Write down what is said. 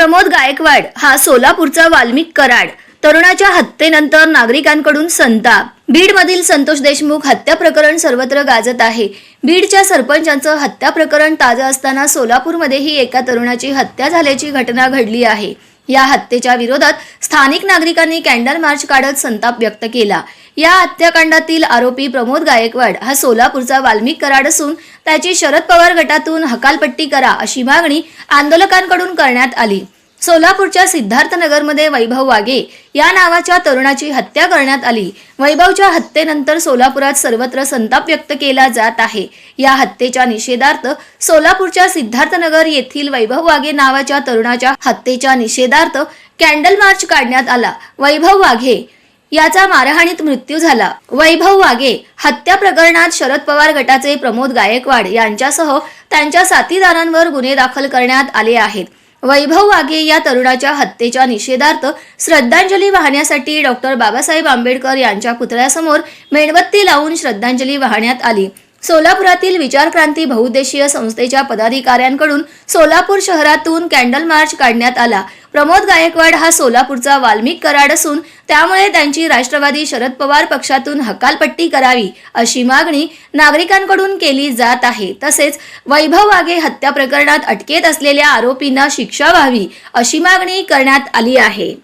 प्रमोद गायकवाड हा सोलापूरचा वाल्मिक कराड. तरुणाच्या हत्येनंतर नागरिकांकडून संताप. बीडमधील संतोष देशमुख हत्या प्रकरण सर्वत्र गाजत आहे. बीडच्या सरपंचांचं हत्या प्रकरण ताजं असताना सोलापूरमध्येही एका तरुणाची हत्या झाल्याची घटना घडली आहे. या हत्येच्या विरोधात स्थानिक नागरिकांनी कॅन्डल मार्च काढत संताप व्यक्त केला. या हत्याकांडातील आरोपी प्रमोद गायकवाड हा सोलापूरचा वाल्मिक कराड असून त्याची शरद पवार गटातून हकालपट्टी करा अशी मागणी आंदोलकांकडून करण्यात आली. सोलापूरच्या सिद्धार्थनगरमध्ये वैभव वागे या नावाच्या तरुणाची हत्या करण्यात आली. वैभवच्या हत्येनंतर सोलापुरात सर्वत्र संताप व्यक्त केला जात आहे. या हत्येच्या निषेधार्थ सोलापूरच्या सिद्धार्थनगर येथील वैभव वागे नावाच्या तरुणाच्या हत्येच्या निषेधार्थ कॅन्डल मार्च काढण्यात आला. वैभव वाघे याचा मारहाणीत मृत्यू झाला. वैभव वागे हत्या प्रकरणात शरद पवार गटाचे प्रमोद गायकवाड यांच्यासह त्यांच्या साथीदारांवर गुन्हे दाखल करण्यात आले आहेत. वैभव वाघे या तरुणाच्या हत्येच्या निषेधार्थ श्रद्धांजली वाहण्यासाठी डॉक्टर बाबासाहेब आंबेडकर यांच्या पुतळ्यासमोर मेणबत्ती लावून श्रद्धांजली वाहण्यात आली. सोलापुरातील विचारक्रांती बहुद्देशीय संस्थेच्या पदाधिकाऱ्यांकडून सोलापूर शहरातून कॅन्डल मार्च काढण्यात आला. प्रमोद गायकवाड हा सोलापूरचा वाल्मिक कराड असून त्यामुळे त्यांची राष्ट्रवादी शरद पवार पक्षातून हकालपट्टी करावी अशी मागणी नागरिकांकडून केली जात आहे. तसेच वैभव वाघे हत्या प्रकरणात अटकेत असलेल्या आरोपींना शिक्षा व्हावी अशी मागणी करण्यात आली आहे.